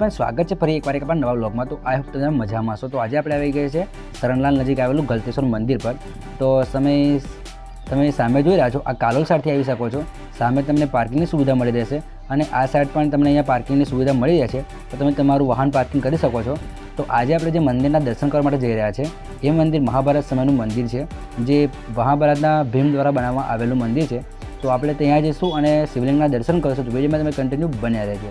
પણ સ્વાગત છે ફરી એકવાર એક આપણા નવા બ્લોગમાં તો આઈ હોપ તમે મજામાં છો તો આજે આપણે આવી ગયા છે શરણલાલ નજીક આવેલું ગલતેશ્વર મંદિર પર. તો તમે તમે સામે જોઈ રહ્યા છો, આ કાલોલ સાઈડથી આવી શકો છો. સામે તમને પાર્કિંગની સુવિધા મળી રહેશે અને આ સાઈડ પણ તમને અહીંયા પાર્કિંગની સુવિધા મળી રહેશે. તો તમે તમારું વાહન પાર્કિંગ કરી શકો છો. તો આજે આપણે જે મંદિરના દર્શન કરવા માટે જઈ રહ્યા છે, એ મંદિર મહાભારત સમયનું મંદિર છે, જે મહાભારતના ભીમ દ્વારા બનાવવામાં આવેલું મંદિર છે. તો આપણે ત્યાં જઈશું અને શિવલિંગના દર્શન કરીશું. તો વિડીયોમાં તમે કન્ટિન્યુ બન્યા રહેજો.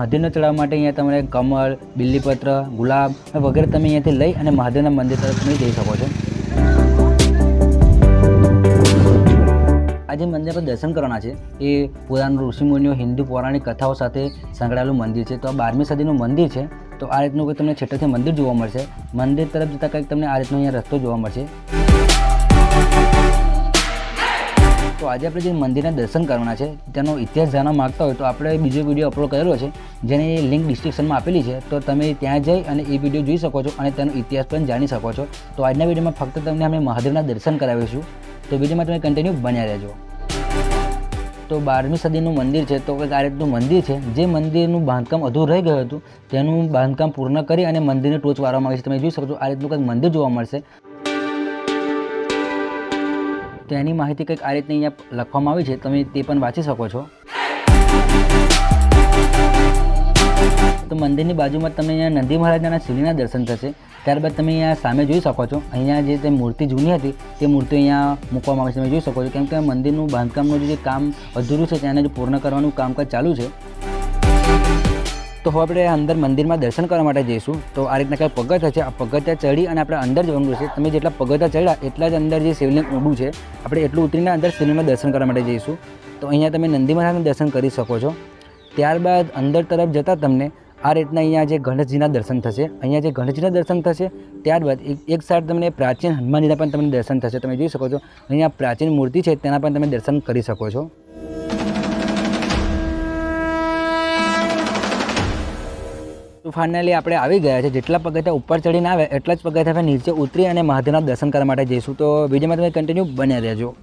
મહાદેવને ચડાવવા માટે અહીંયા તમારે કમળ બિલ્લીપત્ર ગુલાબ વગેરે તમે અહીંયાથી લઈ અને મહાદેવના મંદિર તરફ તમે જઈ શકો છો. આ જે મંદિર પર દર્શન કરવાના છે. એ પુરાણ ઋષિમુનિઓ હિન્દુ પૌરાણિક કથાઓ સાથે સંકળાયેલું મંદિર છે. તો આ બારમી સદીનું મંદિર છે. તો આ રીતનું કંઈક તમને છેટેથી મંદિર જોવા મળશે. મંદિર તરફ જતાં કંઈક તમને આ રીતનો અહીંયા રસ્તો જોવા મળશે. તો આજે આપણે જે મંદિરના દર્શન કરવાના છે, તેનો ઇતિહાસ જાણવા માગતા હોય તો આપણે બીજો વીડિયો અપલોડ કરેલો છે, જેની લિંક ડિસ્ક્રિપ્શનમાં આપેલી છે. તો તમે ત્યાં જઈ અને એ વીડિયો જોઈ શકો છો અને તેનો ઇતિહાસ પણ જાણી શકો છો. તો આજના વિડીયોમાં ફક્ત તમને અમે મહાદેવના દર્શન કરાવીશું. તો વિડીયોમાં તમે કન્ટિન્યુ બન્યા રહેજો. તો બારમી સદીનું મંદિર છે, તો કંઈક આ રીતનું મંદિર છે, જે મંદિરનું બાંધકામ અધૂરું રહી ગયું હતું. તેનું બાંધકામ પૂર્ણ કરી અને મંદિરને ટોચ વાળવામાં આવી છે. તમે જોઈ શકો છો, આ રીતનું કંઈક મંદિર જોવા મળશે. તો એની માહિતી કંઈક આ રીતની અહીંયા લખવામાં આવી છે. તમે તે પણ વાંચી શકો છો. તો મંદિરની બાજુમાં તમને અહીંયા નંદી મહારાજાના શિવલીના દર્શન થશે. ત્યારબાદ તમે અહીંયા સામે જોઈ શકો છો. અહીંયા જે તે મૂર્તિ જૂની હતી, તે મૂર્તિ અહીંયા મૂકવામાં આવે છે. તમે જોઈ શકો છો. કેમ કે મંદિરનું બાંધકામનું જે કામ અધૂરું છે, તેને જે પૂર્ણ કરવાનું કામકાજ ચાલુ છે. તો હવે આપણે અંદર મંદિરમાં દર્શન કરવા માટે જઈશું. તો આ રીતના કંઈ પગથિયા છે. આ પગથિયા ચડી અને આપણે અંદર જવાનું છે. તમે જેટલા પગથિયા ચડ્યા, એટલા જ અંદર જે શિવલિંગ ઊંડું છે, આપણે એટલું ઉતરીને અંદર શિવલિંગમાં દર્શન કરવા માટે જઈશું. તો અહીંયા તમે નંદી મહારાજનું દર્શન કરી શકો છો. ત્યારબાદ અંદર તરફ જતાં તમને આ રીતના અહીંયા જે ગણેશજીના દર્શન થશે. અહીંયા જે ગણેશજીના દર્શન થશે, ત્યારબાદ એક એક સાઈડ તમને પ્રાચીન હનુમાનજીના પણ તમને દર્શન થશે. તમે જોઈ શકો છો, અહીંયા પ્રાચીન મૂર્તિ છે, તેના પણ તમે દર્શન કરી શકો છો. ફાઇનલી આપણે આવી ગયા છે. જેટલા પગથિયા ઉપર ચડીને આવે, એટલા જ પગથિયા નીચે ઉતરી અને મહાદેવના દર્શન કરવા માટે જઈશું. તો વિડીયોમાં તમે કન્ટિન્યુ બન્યા રહેજો.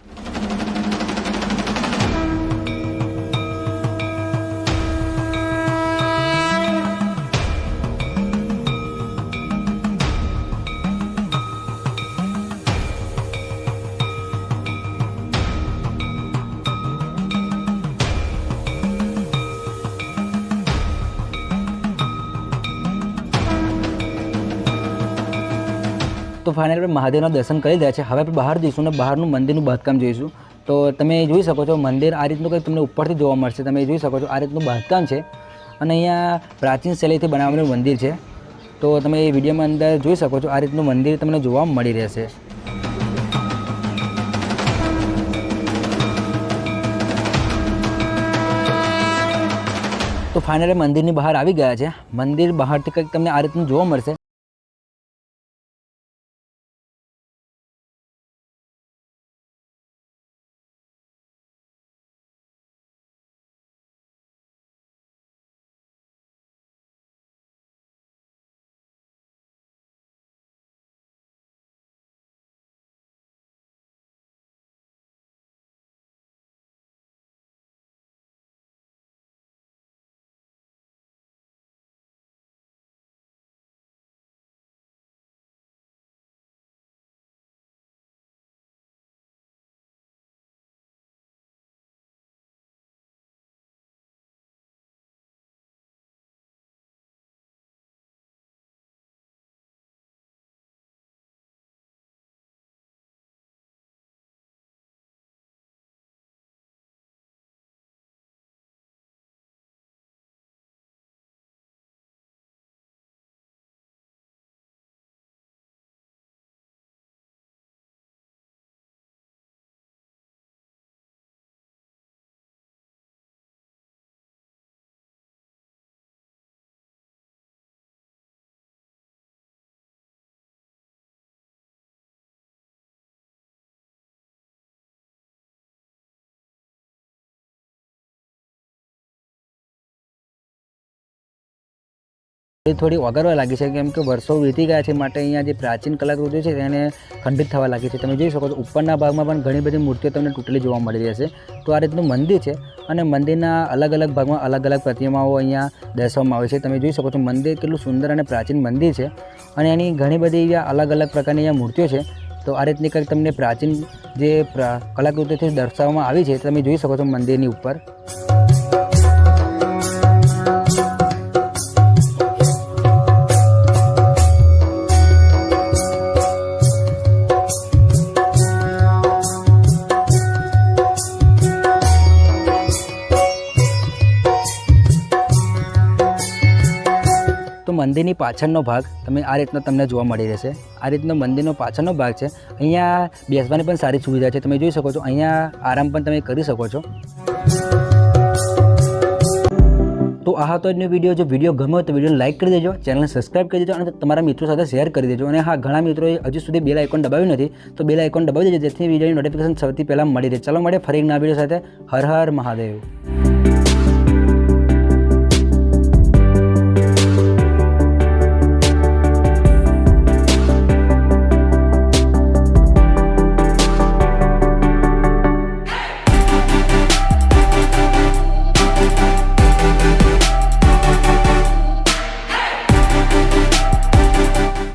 તો ફાઇનલ આપણે મહાદેવના દર્શન કરી રહ્યા છે. હવે આપણે બહાર જઈશું અને બહારનું મંદિરનું બાંધકામ જોઈશું. તો તમે જોઈ શકો છો, મંદિર આ રીતનું કંઈક તમને ઉપરથી જોવા મળશે. તમે જોઈ શકો છો, આ રીતનું બાંધકામ છે. અને અહીંયા પ્રાચીન શૈલીથી બનાવેલું મંદિર છે. તો તમે એ વિડીયોમાં અંદર જોઈ શકો છો, આ રીતનું મંદિર તમને જોવા મળી રહેશે. તો ફાઇનલી મંદિરની બહાર આવી ગયા છે. મંદિર બહારથી કંઈક તમને આ રીતનું જોવા મળશે. થોડી ઓગરવા લાગી છે, કેમ કે વર્ષો વીતી ગયા છે માટે અહીંયા જે પ્રાચીન કલાકૃતિઓ છે તેને ખંડિત થવા લાગી છે. તમે જોઈ શકો છો, ઉપરના ભાગમાં પણ ઘણી બધી મૂર્તિઓ તમને તૂટેલી જોવા મળી રહી છે તો આ રીતનું મંદિર છે અને મંદિરના અલગ અલગ ભાગમાં અલગ અલગ પ્રતિમાઓ અહીંયા દર્શાવવામાં આવે છે. તમે જોઈ શકો છો, મંદિર કેટલું સુંદર અને પ્રાચીન મંદિર છે અને એની ઘણી બધી અલગ અલગ પ્રકારની અહીંયા મૂર્તિઓ છે. તો આ રીતની કંઈક તમને પ્રાચીન જે કલાકૃતિથી દર્શાવવામાં આવી છે. તમે જોઈ શકો છો મંદિરની ઉપર. મંદિરની પાછળનો ભાગ તમે આ રીતનો તમને જોવા મળી રહેશે. આ રીતનો મંદિરનો પાછળનો ભાગ છે. અહીંયા બેસવાની પણ સારી સુવિધા છે. તમે જોઈ શકો છો, અહીંયા આરામ પણ તમે કરી શકો છો. તો આ હતો આજનો વીડિયો. જો વીડિયો ગમ્યો તો વિડીયોને લાઇક કરી દેજો ચેનલને સબસ્ક્રાઇબ કરી દેજો અને તમારા મિત્રો સાથે શેર કરી દેજો. અને હા, ઘણા મિત્રોએ હજુ સુધી બેલ આઇકોન દબાવ્યું નથી, તો બેલ આઇકોન દબાવી દેજો, જેથી વિડીયોની નોટિફિકેશન સૌથી પહેલાં મળી રહે. ચાલો મળે ફરી એક વીડિયો સાથે. હર હર મહાદેવ.